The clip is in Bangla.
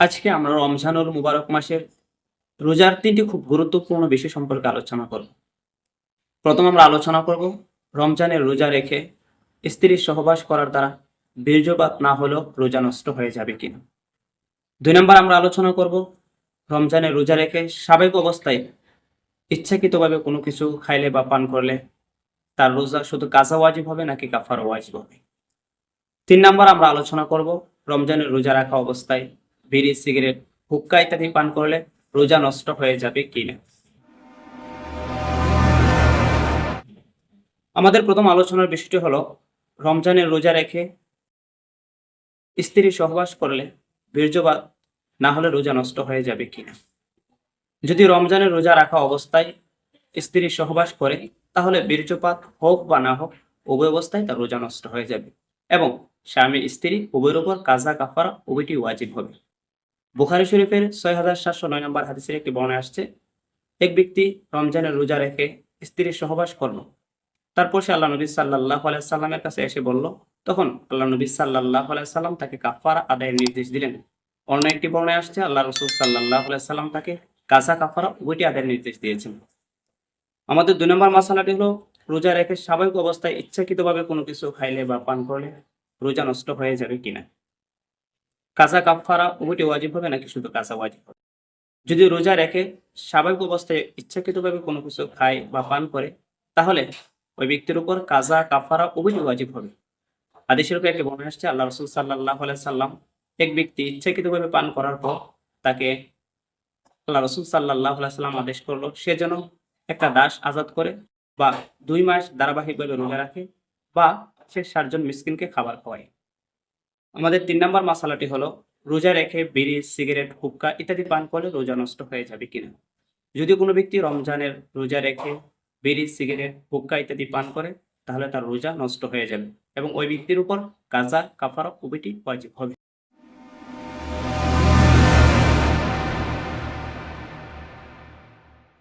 আজকে আমরা রমজানুল মুবারক মাসের রোজার তিনটি খুব গুরুত্বপূর্ণ বিষয় সম্পর্কে আলোচনা করব। প্রথম আমরা আলোচনা করব রমজানের রোজা রেখে স্ত্রীর সহবাস করার দ্বারা বীর্যপাত না হলেও রোজা নষ্ট হয়ে যাবে কিনা। দুই নম্বর আমরা আলোচনা করব রমজানের রোজা রেখে স্বাভাবিক অবস্থায় ইচ্ছাকৃতভাবে কোনো কিছু খাইলে বা পান করলে তার রোজা শুধু কাজা ওয়াজিব হবে নাকি কাফার ওয়াজিব হবে? তিন নম্বর আমরা আলোচনা করব রমজানের রোজা রাখা অবস্থায় বিড়ি, সিগারেট, হুক্কা ইত্যাদি পান করলে রোজা নষ্ট হয়ে যাবে কিনা? আমাদের প্রথম আলোচনার বিষয়টি হলো, রমজানের রোজা রেখে স্ত্রী সহবাস করলে বীর্যবাদ না হলে রোজা নষ্ট হয়ে যাবে কিনা? যদি রমজানের রোজা রাখা অবস্থায় স্ত্রী সহবাস করে, তাহলে বীর্যপাত হোক বা না হোক, উভয় অবস্থায় তার রোজা নষ্ট হয়ে যাবে এবং স্বামী স্ত্রী উভয়ের উপর কাজা কাফারা উভয়টি ওয়াজিব হবে। বুখারি শরীফের ছয় হাজার সাতশো নয় নম্বর হাদিসের একটি বর্ণনা আসছে, এক ব্যক্তি রমজানের রোজা রেখে স্ত্রীর সহবাস করল। তারপর সে আল্লাহ নবী সাল্লাহ সাল্লামের কাছে এসে বলল, তখন আল্লাহ নবী সাল্লাহ সাল্লাম তাকে কাফারা আদায়ের নির্দেশ দিলেন। অন্য একটি বর্ণায় আসছে, আল্লাহ রসুল সাল্লাহ সাল্লাম তাকে কাজা কাফারা উভয়টি আদায়ের নির্দেশ দিয়েছেন। আমাদের দুই নম্বর মশালাটি হলো, রোজা রেখে স্বাভাবিক অবস্থায় ইচ্ছাকৃতভাবে কোনো কিছু খাইলে বা পান করলে রোজা নষ্ট হয়ে যাবে কিনা। কাঁচা কাফারা উভয়টি ওয়াজিব হবে নাকি শুধু কাঁচা ওয়াজিব হবে? যদি রোজা রেখে স্বাভাবিক অবস্থায় ইচ্ছাকৃতভাবে কোনো কিছু খায় বা পান করে, তাহলে ওই ব্যক্তির উপর কাজা কাফারা উভয়টি ওয়াজিব হবে। আদেশের উপর একটি বর্ণনা আসছে, আল্লাহ রসুল সাল্লাহ সাল্লাম এক ব্যক্তি ইচ্ছাকৃতভাবে পান করার পর তাকে আল্লাহ রসুল সাল্লাহ সাল্লাম আদেশ করল, সে যেন একটা দাস আজাদ করে বা দুই মাস ধারাবাহিকভাবে রোজা রাখে বা সে ষাটজন মিসকিনকে খাবার খাওয়ায়। আমাদের তিন নম্বর মশালাটি হলো, রোজা রেখে বিড়ি, সিগারেট, হুক্কা ইত্যাদি পান করলে রোজা নষ্ট হয়ে যাবে কিনা? যদি কোনো ব্যক্তি রমজানের রোজা রেখে বিড়ি, সিগারেট, হুক্কা ইত্যাদি পান করে, তাহলে তার রোজা নষ্ট হয়ে যাবে এবং ওই ব্যক্তির উপর কাজা কাফারা কবিটি হবে।